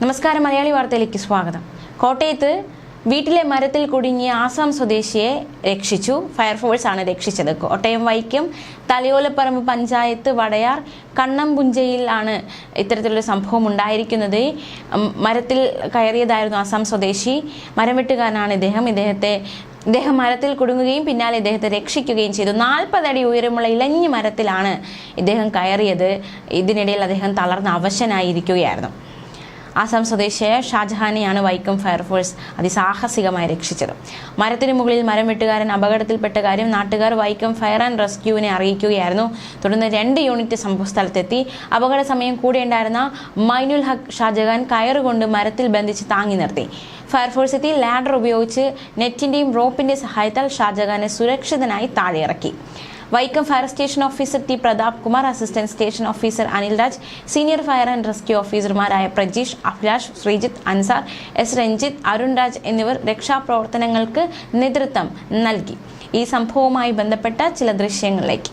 നമസ്കാരം മലയാളി വാർത്തയിലേക്ക് സ്വാഗതം. കോട്ടയത്ത് വീട്ടിലെ മരത്തിൽ കുടുങ്ങിയ ആസാം സ്വദേശിയെ രക്ഷിച്ചു. ഫയർഫോഴ്സ് ആണ് രക്ഷിച്ചത്. കോട്ടയം വൈക്കം തലയോലപ്പറമ്പ് പഞ്ചായത്ത് വടയാർ കണ്ണംപുഞ്ചയിലാണ് ഇത്തരത്തിലൊരു സംഭവം ഉണ്ടായിരിക്കുന്നത്. മരത്തിൽ കയറിയതായിരുന്നു ആസാം സ്വദേശി. മരം വെട്ടുകാരനാണ് ഇദ്ദേഹം. ഇദ്ദേഹത്തെ ഇദ്ദേഹം മരത്തിൽ കുടുങ്ങുകയും പിന്നാലെ ഇദ്ദേഹത്തെ രക്ഷിക്കുകയും ചെയ്തു. നാൽപ്പതടി ഉയരമുള്ള ഇലഞ്ഞി മരത്തിലാണ് ഇദ്ദേഹം കയറിയത്. ഇതിനിടയിൽ അദ്ദേഹം തളർന്ന് അവശനായിരിക്കുകയായിരുന്നു. ആസാം സ്വദേശിയായ ഷാജഹാനെയാണ് വൈക്കം ഫയർഫോഴ്സ് അതിസാഹസികമായി രക്ഷിച്ചത്. മരത്തിന് മുകളിൽ മരം വെട്ടുകാരൻ അപകടത്തിൽപ്പെട്ട കാര്യം നാട്ടുകാർ വൈക്കം ഫയർ ആൻഡ് റെസ്ക്യൂവിനെ അറിയിക്കുകയായിരുന്നു. തുടർന്ന് രണ്ട് യൂണിറ്റ് സംഭവസ്ഥലത്തെത്തി. അപകട സമയം കൂടെയുണ്ടായിരുന്ന മൈനുൽ ഹക്ക് ഷാജഹാൻ കയറുകൊണ്ട് മരത്തിൽ ബന്ധിച്ച് താങ്ങി നിർത്തി. ഫയർഫോഴ്സ് എത്തി. ലാഡർ ഉപയോഗിച്ച് നെറ്റിന്റെയും റോപ്പിന്റെ സഹായത്താൽ ഷാജഹാനെ സുരക്ഷിതനായി താഴെ ഇറക്കി Vaikom fire station officer T Prathap Kumar assistant station officer Anil Raj senior fire and rescue ഓഫീസർമാരായ പ്രജീഷ് അഭിലാഷ് ശ്രീജിത്ത് അൻസാർ എസ് രഞ്ജിത്ത് അരുൺ രാജ് എന്നിവർ രക്ഷാപ്രവർത്തനങ്ങൾക്ക് നേതൃത്വം നൽകി. ഈ സംഭവവുമായി ബന്ധപ്പെട്ട ചില ദൃശ്യങ്ങളിലേക്ക്.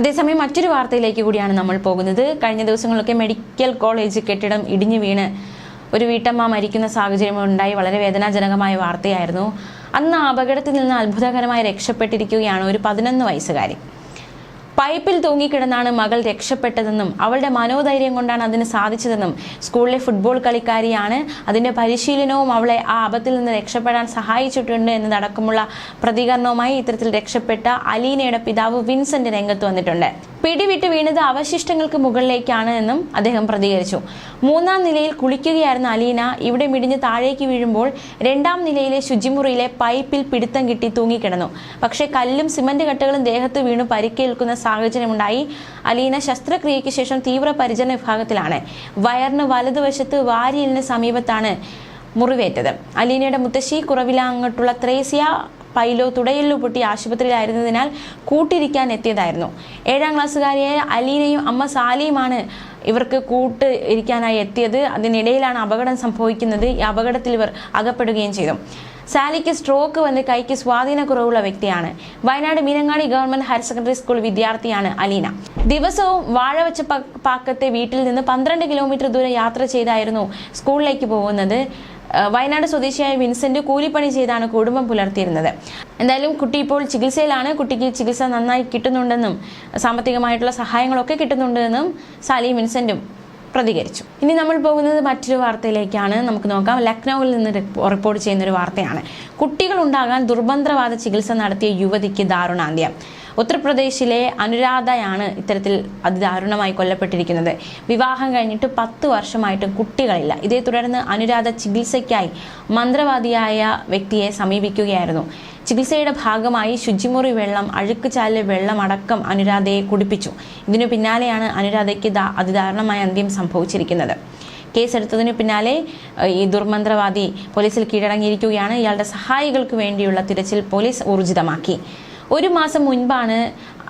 അതേസമയം മറ്റൊരു വാർത്തയിലേക്ക് കൂടിയാണ് നമ്മൾ പോകുന്നത്. കഴിഞ്ഞ ദിവസങ്ങളിലൊക്കെ മെഡിക്കൽ കോളേജ് കെട്ടിടം ഇടിഞ്ഞു വീണ് ഒരു വീട്ടമ്മ മരിക്കുന്ന സാഹചര്യം ഉണ്ടായി. വളരെ വേദനാജനകമായ വാർത്തയായിരുന്നു. അന്ന് അപകടത്തിൽ നിന്ന് അത്ഭുതകരമായി രക്ഷപ്പെട്ടിരിക്കുകയാണ് ഒരു പതിനൊന്ന് വയസ്സുകാരി. പൈപ്പിൽ തൂങ്ങിക്കിടന്നാണ് മകൾ രക്ഷപ്പെട്ടതെന്നും അവളുടെ മനോധൈര്യം കൊണ്ടാണ് അതിന് സാധിച്ചതെന്നും സ്കൂളിലെ ഫുട്ബോൾ കളിക്കാരിയാണ് അതിന്റെ പരിശീലനവും അവളെ ആ ആപത്തിൽ നിന്ന് രക്ഷപ്പെടാൻ സഹായിച്ചിട്ടുണ്ട് എന്നതടക്കമുള്ള പ്രതികരണവുമായി ഇത്തരത്തിൽ രക്ഷപ്പെട്ട അലീനയുടെ പിതാവ് വിൻസെന്റ് രംഗത്ത് വന്നിട്ടുണ്ട്. പിടിവിട്ട് വീണത് അവശിഷ്ടങ്ങൾക്ക് മുകളിലേക്കാണ് എന്നും അദ്ദേഹം പ്രതികരിച്ചു. മൂന്നാം നിലയിൽ കുളിക്കുകയായിരുന്ന അലീന ഇവിടെ മിടിഞ്ഞ് താഴേക്ക് വീഴുമ്പോൾ രണ്ടാം നിലയിലെ ശുചിമുറിയിലെ പൈപ്പിൽ പിടുത്തം കിട്ടി തൂങ്ങിക്കിടന്നു. പക്ഷേ കല്ലും സിമന്റ് കട്ടകളും ദേഹത്ത് വീണു പരിക്കേൽക്കുന്ന സാഹചര്യമുണ്ടായി. അലീന ശസ്ത്രക്രിയയ്ക്ക് ശേഷം തീവ്ര പരിചരണ വിഭാഗത്തിലാണ്. വയറിന് വലതുവശത്ത് വാരിയലിന് സമീപത്താണ് മുറിവേറ്റത്. അലീനയുടെ മുത്തശ്ശി കുറവിലാങ്ങോട്ടുള്ള ത്രേസ്യ പൈലോ തുടയെല്ലു പൊട്ടി ആശുപത്രിയിലായിരുന്നതിനാൽ കൂട്ടിരിക്കാൻ എത്തിയതായിരുന്നു. ഏഴാം ക്ലാസ്സുകാരിയായ അലീനയും അമ്മ സാലിയുമാണ് ഇവർക്ക് കൂട്ട് ഇരിക്കാനായി എത്തിയത്. അതിനിടയിലാണ് അപകടം സംഭവിക്കുന്നത്. ഈ അപകടത്തിൽ ഇവർ അകപ്പെടുകയും ചെയ്തു. സാലിക്ക് സ്ട്രോക്ക് വന്ന് കൈക്ക് സ്വാധീനക്കുറവുള്ള വ്യക്തിയാണ്. Wayanad Meenangadi government higher secondary school വിദ്യാർത്ഥിയാണ് അലീന. ദിവസവും വാഴവച്ച പാക്കത്തെ വീട്ടിൽ നിന്ന് പന്ത്രണ്ട് കിലോമീറ്റർ ദൂരം യാത്ര ചെയ്തായിരുന്നു സ്കൂളിലേക്ക് പോകുന്നത്. വയനാട് സ്വദേശിയായ വിൻസെന്റ് കൂലിപ്പണി ചെയ്താണ് കുടുംബം പുലർത്തിയിരുന്നത്. എന്തായാലും കുട്ടി ഇപ്പോൾ ചികിത്സയിലാണ്. കുട്ടിക്ക് ചികിത്സ നന്നായി കിട്ടുന്നുണ്ടെന്നും സാമ്പത്തികമായിട്ടുള്ള സഹായങ്ങളൊക്കെ കിട്ടുന്നുണ്ടെന്നും സാലിയും വിൻസെന്റും പ്രതികരിച്ചു. ഇനി നമ്മൾ പോകുന്നത് മറ്റൊരു വാർത്തയിലേക്കാണ്. നമുക്ക് നോക്കാം. ലക്നൌവിൽ നിന്ന് റിപ്പോർട്ട് ചെയ്യുന്ന ഒരു വാർത്തയാണ്. കുട്ടികൾ ഉണ്ടാകാൻ ദുർബന്ധവാദ ചികിത്സ നടത്തിയ യുവതിക്ക് ദാരുണാന്ത്യം. ഉത്തർപ്രദേശിലെ അനുരാധയാണ് ഇത്തരത്തിൽ അതിദാരുണമായി കൊല്ലപ്പെട്ടിരിക്കുന്നത്. വിവാഹം കഴിഞ്ഞിട്ട് പത്ത് വർഷമായിട്ടും കുട്ടികളില്ല. ഇതേ തുടർന്ന് അനുരാധ ചികിത്സയ്ക്കായി മന്ത്രവാദിയായ വ്യക്തിയെ സമീപിക്കുകയായിരുന്നു. ചികിത്സയുടെ ഭാഗമായി ശുചിമുറി വെള്ളം അഴുക്കുചാലിലെ വെള്ളം അടക്കം അനുരാധയെ കുടിപ്പിച്ചു. ഇതിനു പിന്നാലെയാണ് അനുരാധയ്ക്ക് അതിദാരുണമായ അന്ത്യം സംഭവിച്ചിരിക്കുന്നത്. കേസെടുത്തതിനു പിന്നാലെ ഈ ദുർമന്ത്രവാദി പോലീസിൽ കീഴടങ്ങിയിരിക്കുകയാണ്. ഇയാളുടെ സഹായികൾക്ക് വേണ്ടിയുള്ള തിരച്ചിൽ പോലീസ് ഊർജിതമാക്കി. ഒരു മാസം മുൻപാണ്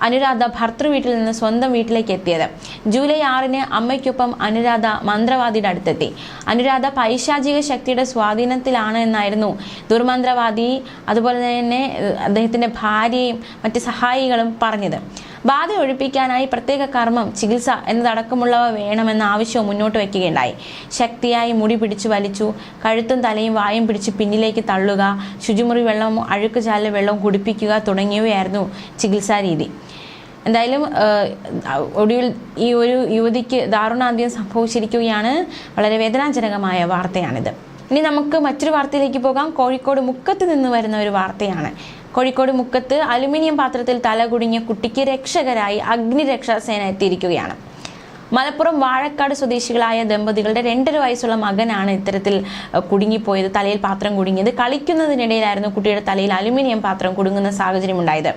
അനുരാധ ഭർത്തൃ വീട്ടിൽ നിന്ന് സ്വന്തം വീട്ടിലേക്ക് എത്തിയത്. ജൂലൈ ആറിന് അമ്മയ്ക്കൊപ്പം അനുരാധ മന്ത്രവാദിയുടെ അടുത്തെത്തി. അനുരാധ പൈശാചിക ശക്തിയുടെ സ്വാധീനത്തിലാണ് എന്നായിരുന്നു ദുർമന്ത്രവാദി അതുപോലെ തന്നെ അദ്ദേഹത്തിന്റെ ഭാര്യയും മറ്റ് സഹായികളും പറഞ്ഞത്. ബാധ ഒഴിപ്പിക്കാനായി പ്രത്യേക കർമ്മം ചികിത്സ എന്നതടക്കമുള്ളവ വേണമെന്ന ആവശ്യവും മുന്നോട്ട് വയ്ക്കുകയുണ്ടായി. ശക്തിയായി മുടി പിടിച്ചു വലിച്ചു കഴുത്തും തലയും വായും പിടിച്ച് പിന്നിലേക്ക് തള്ളുക ശുചിമുറി വെള്ളവും അഴുക്ക് ചാലിലെ വെള്ളവും കുടിപ്പിക്കുക തുടങ്ങിയവയായിരുന്നു ചികിത്സാ രീതി. എന്തായാലും ഒടുവിൽ ഈ ഒരു യുവതിക്ക് ദാരുണാന്ത്യം സംഭവിച്ചിരിക്കുകയാണ് വളരെ വേദനാജനകമായ വാർത്തയാണിത്. ഇനി നമുക്ക് മറ്റൊരു വാർത്തയിലേക്ക് പോകാം. കോഴിക്കോട് മുക്കത്ത് നിന്ന് വരുന്ന ഒരു വാർത്തയാണ്. കോഴിക്കോട് മുക്കത്ത് അലുമിനിയം പാത്രത്തിൽ തല കുടുങ്ങിയ കുട്ടിക്ക് രക്ഷകരായി അഗ്നിരക്ഷാസേന എത്തിയിരിക്കുകയാണ്. മലപ്പുറം വാഴക്കാട് സ്വദേശികളായ ദമ്പതികളുടെ രണ്ടര വയസ്സുള്ള മകനാണ് ഇത്തരത്തിൽ കുടുങ്ങിപ്പോയത് തലയിൽ പാത്രം കുടുങ്ങിയത്. കളിക്കുന്നതിനിടയിലായിരുന്നു കുട്ടിയുടെ തലയിൽ അലുമിനിയം പാത്രം കുടുങ്ങുന്ന സാഹചര്യം ഉണ്ടായത്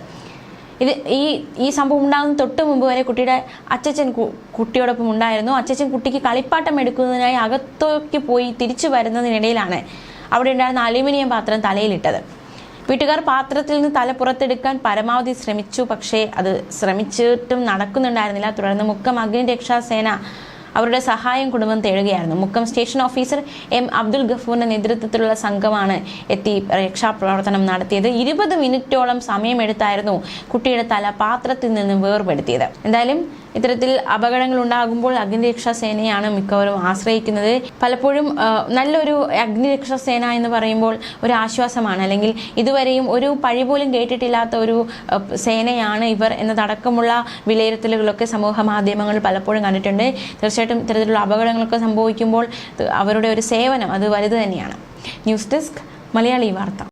ഇത് ഈ ഈ സംഭവം ഉണ്ടാകുന്ന തൊട്ട് മുമ്പ് വരെ കുട്ടിയുടെ അച്ചച്ചൻ കുട്ടിയോടൊപ്പം ഉണ്ടായിരുന്നു. അച്ചച്ചൻ കുട്ടിക്ക് കളിപ്പാട്ടം എടുക്കുന്നതിനായി അകത്തേക്ക് പോയി തിരിച്ചു വരുന്നതിനിടയിലാണ് അവിടെ ഉണ്ടായിരുന്ന അലുമിനിയം പാത്രം തലയിലിട്ടത്. വീട്ടുകാർ പാത്രത്തിൽ നിന്ന് തല പുറത്തെടുക്കാൻ പരമാവധി ശ്രമിച്ചു. പക്ഷേ അത് ശ്രമിച്ചിട്ടും നടക്കുന്നുണ്ടായിരുന്നില്ല. തുടർന്ന് മുക്കം അഗ്നിരക്ഷാസേന അവരുടെ സഹായം കുടുംബം തേടുകയായിരുന്നു. Mukkam station officer M Abdul ഗഫൂറിന്റെ നേതൃത്വത്തിലുള്ള സംഘമാണ് എത്തി രക്ഷാപ്രവർത്തനം നടത്തിയത്. ഇരുപത് മിനിറ്റോളം സമയമെടുത്തായിരുന്നു കുട്ടിയുടെ തല പാത്രത്തിൽ നിന്ന് വേർപെടുത്തിയത്. എന്തായാലും ഇത്തരത്തിൽ അപകടങ്ങൾ ഉണ്ടാകുമ്പോൾ അഗ്നിരക്ഷാ സേനയാണ് മിക്കവരും ആശ്രയിക്കുന്നത്. പലപ്പോഴും നല്ലൊരു അഗ്നിരക്ഷാ സേന എന്ന് പറയുമ്പോൾ ഒരു ആശ്വാസമാണ്. അല്ലെങ്കിൽ ഇതുവരെയും ഒരു പഴി പോലും കേട്ടിട്ടില്ലാത്ത ഒരു സേനയാണ് ഇവർ എന്നതടക്കമുള്ള വിലയിരുത്തലുകളൊക്കെ സമൂഹ മാധ്യമങ്ങൾ പലപ്പോഴും കണ്ടിട്ടുണ്ട്. തീർച്ചയായിട്ടും ഇത്തരത്തിലുള്ള അപകടങ്ങളൊക്കെ സംഭവിക്കുമ്പോൾ അവരുടെ ഒരു സേവനം അത് വലുത് തന്നെയാണ്. ന്യൂസ് ഡെസ്ക് മലയാളി വാർത്ത.